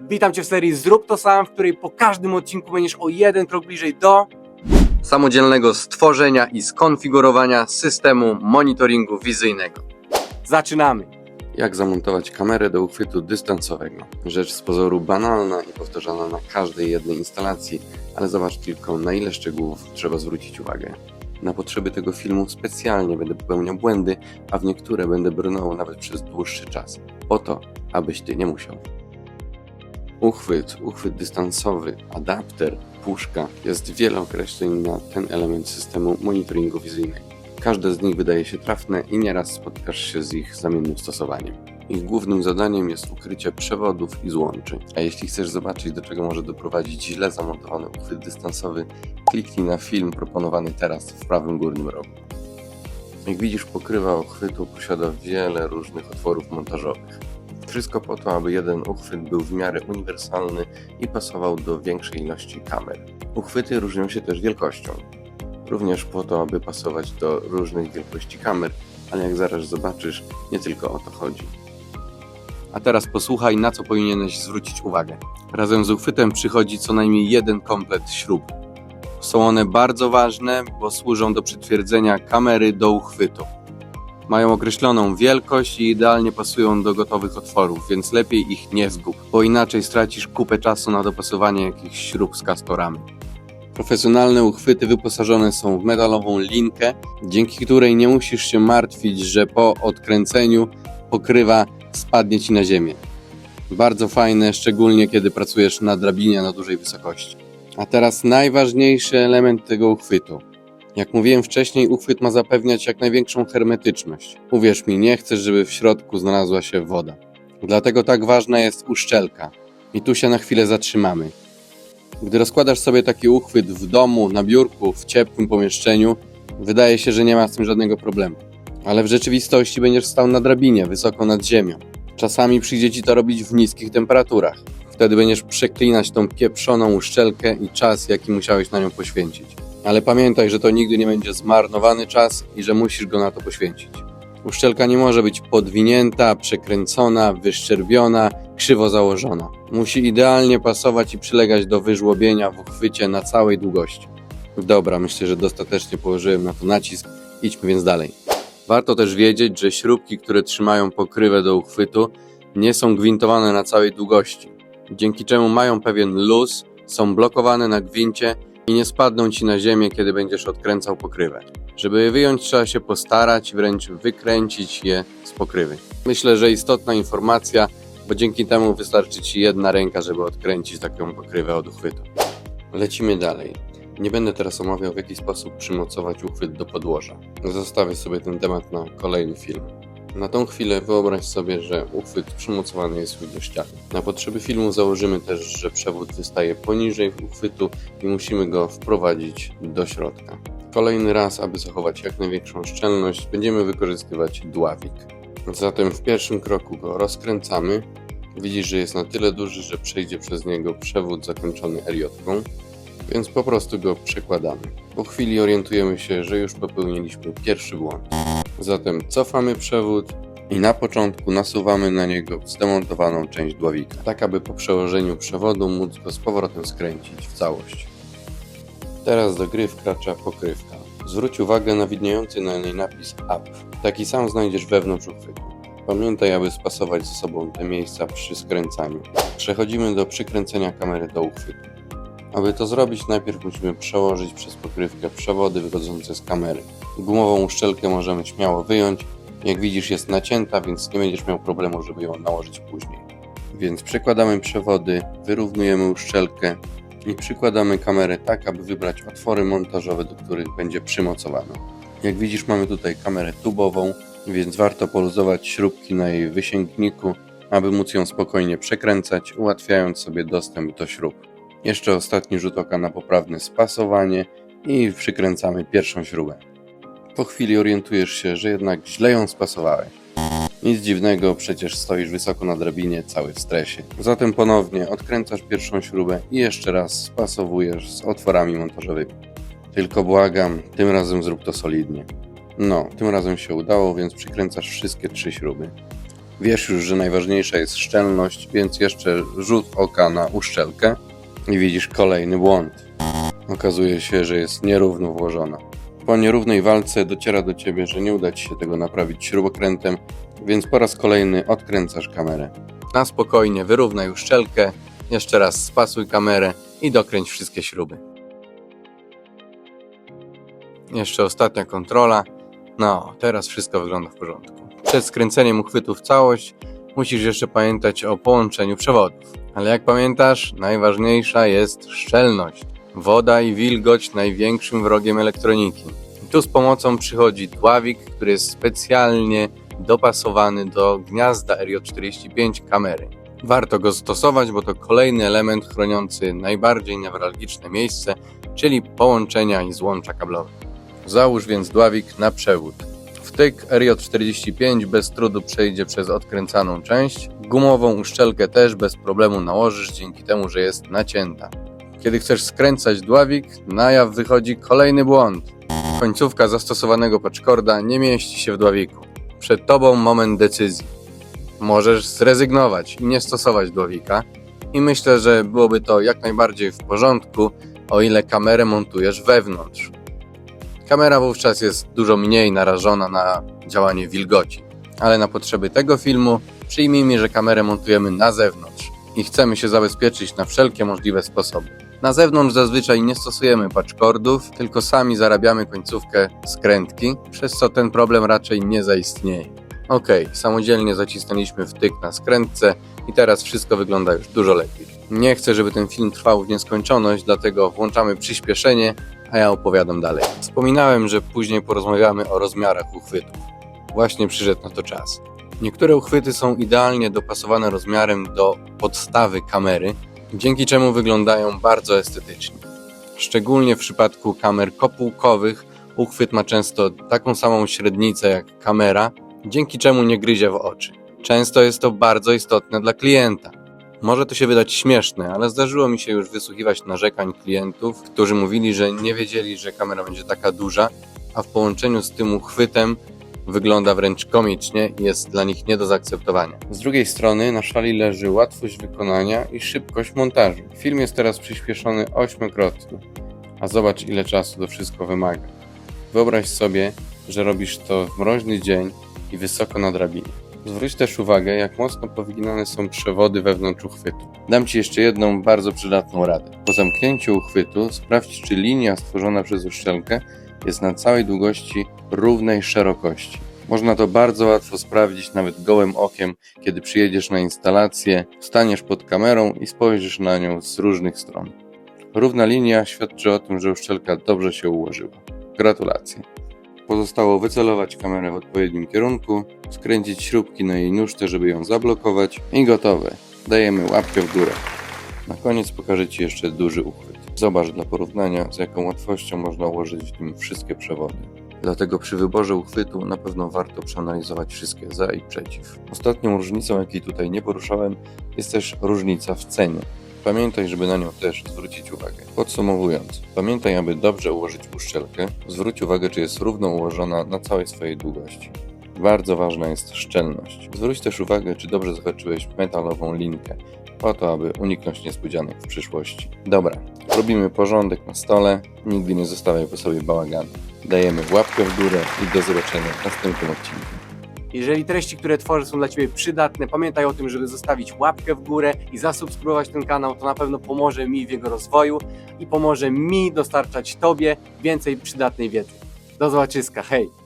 Witam Cię w serii Zrób to sam, w której po każdym odcinku będziesz o jeden krok bliżej do samodzielnego stworzenia i skonfigurowania systemu monitoringu wizyjnego. Zaczynamy! Jak zamontować kamerę do uchwytu dystansowego? Rzecz z pozoru banalna i powtarzana na każdej jednej instalacji, ale zobacz tylko na ile szczegółów trzeba zwrócić uwagę. Na potrzeby tego filmu specjalnie będę popełniał błędy, a w niektóre będę brnął nawet przez dłuższy czas. Po to, abyś ty nie musiał. Uchwyt, uchwyt dystansowy, adapter, puszka. Jest wiele określeń na ten element systemu monitoringu wizyjnego. Każde z nich wydaje się trafne i nieraz spotykasz się z ich zamiennym stosowaniem. Ich głównym zadaniem jest ukrycie przewodów i złączy. A jeśli chcesz zobaczyć, do czego może doprowadzić źle zamontowany uchwyt dystansowy, kliknij na film proponowany teraz w prawym górnym rogu. Jak widzisz, pokrywa uchwytu posiada wiele różnych otworów montażowych. Wszystko po to, aby jeden uchwyt był w miarę uniwersalny i pasował do większej ilości kamer. Uchwyty różnią się też wielkością. Również po to, aby pasować do różnych wielkości kamer, ale jak zaraz zobaczysz, nie tylko o to chodzi. A teraz posłuchaj, na co powinieneś zwrócić uwagę. Razem z uchwytem przychodzi co najmniej jeden komplet śrub. Są one bardzo ważne, bo służą do przytwierdzenia kamery do uchwytu. Mają określoną wielkość i idealnie pasują do gotowych otworów, więc lepiej ich nie zgub, bo inaczej stracisz kupę czasu na dopasowanie jakichś śrub z kastorami. Profesjonalne uchwyty wyposażone są w metalową linkę, dzięki której nie musisz się martwić, że po odkręceniu pokrywa spadnie ci na ziemię. Bardzo fajne, szczególnie kiedy pracujesz na drabinie na dużej wysokości. A teraz najważniejszy element tego uchwytu. Jak mówiłem wcześniej, uchwyt ma zapewniać jak największą hermetyczność. Uwierz mi, nie chcesz, żeby w środku znalazła się woda. Dlatego tak ważna jest uszczelka. I tu się na chwilę zatrzymamy. Gdy rozkładasz sobie taki uchwyt w domu, na biurku, w ciepłym pomieszczeniu, wydaje się, że nie ma z tym żadnego problemu. Ale w rzeczywistości będziesz stał na drabinie, wysoko nad ziemią. Czasami przyjdzie ci to robić w niskich temperaturach. Wtedy będziesz przeklinać tą pieprzoną uszczelkę i czas, jaki musiałeś na nią poświęcić. Ale pamiętaj, że to nigdy nie będzie zmarnowany czas i że musisz go na to poświęcić. Uszczelka nie może być podwinięta, przekręcona, wyszczerbiona, krzywo założona. Musi idealnie pasować i przylegać do wyżłobienia w uchwycie na całej długości. Dobra, myślę, że dostatecznie położyłem na to nacisk. Idźmy więc dalej. Warto też wiedzieć, że śrubki, które trzymają pokrywę do uchwytu, nie są gwintowane na całej długości, dzięki czemu mają pewien luz, są blokowane na gwincie i nie spadną ci na ziemię, kiedy będziesz odkręcał pokrywę. Żeby je wyjąć, trzeba się postarać, wręcz wykręcić je z pokrywy. Myślę, że istotna informacja, bo dzięki temu wystarczy ci jedna ręka, żeby odkręcić taką pokrywę od uchwytu. Lecimy dalej. Nie będę teraz omawiał, w jaki sposób przymocować uchwyt do podłoża. Zostawię sobie ten temat na kolejny film. Na tą chwilę wyobraź sobie, że uchwyt przymocowany jest do ściany. Na potrzeby filmu założymy też, że przewód wystaje poniżej uchwytu i musimy go wprowadzić do środka. Kolejny raz, aby zachować jak największą szczelność, będziemy wykorzystywać dławik. Zatem w pierwszym kroku go rozkręcamy. Widzisz, że jest na tyle duży, że przejdzie przez niego przewód zakończony eriotką, więc po prostu go przekładamy. Po chwili orientujemy się, że już popełniliśmy pierwszy błąd. Zatem cofamy przewód i na początku nasuwamy na niego zdemontowaną część dławika, tak aby po przełożeniu przewodu móc go z powrotem skręcić w całość. Teraz do gry wkracza pokrywka. Zwróć uwagę na widniejący na niej napis UP. Taki sam znajdziesz wewnątrz uchwytu. Pamiętaj, aby spasować ze sobą te miejsca przy skręcaniu. Przechodzimy do przykręcenia kamery do uchwytu. Aby to zrobić, najpierw musimy przełożyć przez pokrywkę przewody wychodzące z kamery. Gumową uszczelkę możemy śmiało wyjąć. Jak widzisz, jest nacięta, więc nie będziesz miał problemu, żeby ją nałożyć później. Więc przekładamy przewody, wyrównujemy uszczelkę i przykładamy kamerę tak, aby wybrać otwory montażowe, do których będzie przymocowana. Jak widzisz, mamy tutaj kamerę tubową, więc warto poluzować śrubki na jej wysięgniku, aby móc ją spokojnie przekręcać, ułatwiając sobie dostęp do śrub. Jeszcze ostatni rzut oka na poprawne spasowanie i przykręcamy pierwszą śrubę. Po chwili orientujesz się, że jednak źle ją spasowałeś. Nic dziwnego, przecież stoisz wysoko na drabinie, cały w stresie. Zatem ponownie odkręcasz pierwszą śrubę i jeszcze raz spasowujesz z otworami montażowymi. Tylko błagam, tym razem zrób to solidnie. No, tym razem się udało, więc przykręcasz wszystkie trzy śruby. Wiesz już, że najważniejsza jest szczelność, więc jeszcze rzut oka na uszczelkę i widzisz kolejny błąd. Okazuje się, że jest nierówno włożona. Po nierównej walce dociera do ciebie, że nie uda ci się tego naprawić śrubokrętem, więc po raz kolejny odkręcasz kamerę. Na spokojnie wyrównaj uszczelkę, jeszcze raz spasuj kamerę i dokręć wszystkie śruby. Jeszcze ostatnia kontrola. No, teraz wszystko wygląda w porządku. Przed skręceniem uchwytu w całość musisz jeszcze pamiętać o połączeniu przewodów. Ale jak pamiętasz, najważniejsza jest szczelność. Woda i wilgoć największym wrogiem elektroniki. I tu z pomocą przychodzi dławik, który jest specjalnie dopasowany do gniazda RJ45 kamery. Warto go stosować, bo to kolejny element chroniący najbardziej newralgiczne miejsce, czyli połączenia i złącza kablowe. Załóż więc dławik na przewód. Wtyk RJ45 bez trudu przejdzie przez odkręcaną część. Gumową uszczelkę też bez problemu nałożysz dzięki temu, że jest nacięta. Kiedy chcesz skręcać dławik, na jaw wychodzi kolejny błąd. Końcówka zastosowanego patchcorda nie mieści się w dławiku. Przed tobą moment decyzji. Możesz zrezygnować i nie stosować dławika. I myślę, że byłoby to jak najbardziej w porządku, o ile kamerę montujesz wewnątrz. Kamera wówczas jest dużo mniej narażona na działanie wilgoci. Ale na potrzeby tego filmu przyjmijmy, że kamerę montujemy na zewnątrz i chcemy się zabezpieczyć na wszelkie możliwe sposoby. Na zewnątrz zazwyczaj nie stosujemy patchcordów, tylko sami zarabiamy końcówkę skrętki, przez co ten problem raczej nie zaistnieje. Ok, samodzielnie zacisnęliśmy wtyk na skrętce i teraz wszystko wygląda już dużo lepiej. Nie chcę, żeby ten film trwał w nieskończoność, dlatego włączamy przyspieszenie, a ja opowiadam dalej. Wspominałem, że później porozmawiamy o rozmiarach uchwytów. Właśnie przyszedł na to czas. Niektóre uchwyty są idealnie dopasowane rozmiarem do podstawy kamery, dzięki czemu wyglądają bardzo estetycznie. Szczególnie w przypadku kamer kopułkowych uchwyt ma często taką samą średnicę jak kamera, dzięki czemu nie gryzie w oczy. Często jest to bardzo istotne dla klienta. Może to się wydać śmieszne, ale zdarzyło mi się już wysłuchiwać narzekań klientów, którzy mówili, że nie wiedzieli, że kamera będzie taka duża, a w połączeniu z tym uchwytem wygląda wręcz komicznie i jest dla nich nie do zaakceptowania. Z drugiej strony na szali leży łatwość wykonania i szybkość montażu. Film jest teraz przyspieszony ośmiokrotnie, a zobacz ile czasu to wszystko wymaga. Wyobraź sobie, że robisz to w mroźny dzień i wysoko na drabinie. Zwróć też uwagę, jak mocno powyginane są przewody wewnątrz uchwytu. Dam Ci jeszcze jedną bardzo przydatną radę. Po zamknięciu uchwytu sprawdź, czy linia stworzona przez uszczelkę jest na całej długości równej szerokości. Można to bardzo łatwo sprawdzić nawet gołym okiem, kiedy przyjedziesz na instalację, staniesz pod kamerą i spojrzysz na nią z różnych stron. Równa linia świadczy o tym, że uszczelka dobrze się ułożyła. Gratulacje. Pozostało wycelować kamerę w odpowiednim kierunku, skręcić śrubki na jej nóżce, żeby ją zablokować i gotowe. Dajemy łapkę w górę. Na koniec pokażę Ci jeszcze duży uchwyt. Zobacz dla porównania, z jaką łatwością można ułożyć w nim wszystkie przewody. Dlatego przy wyborze uchwytu na pewno warto przeanalizować wszystkie za i przeciw. Ostatnią różnicą, jakiej tutaj nie poruszałem, jest też różnica w cenie. Pamiętaj, żeby na nią też zwrócić uwagę. Podsumowując, pamiętaj, aby dobrze ułożyć uszczelkę, zwróć uwagę, czy jest równo ułożona na całej swojej długości. Bardzo ważna jest szczelność. Zwróć też uwagę, czy dobrze zahaczyłeś metalową linkę, po to, aby uniknąć niespodzianek w przyszłości. Dobra, robimy porządek na stole, nigdy nie zostawiaj po sobie bałaganu. Dajemy łapkę w górę i do zobaczenia w następnym odcinku. Jeżeli treści, które tworzę są dla Ciebie przydatne, pamiętaj o tym, żeby zostawić łapkę w górę i zasubskrybować ten kanał. To na pewno pomoże mi w jego rozwoju i pomoże mi dostarczać Tobie więcej przydatnej wiedzy. Do zobaczyska, hej!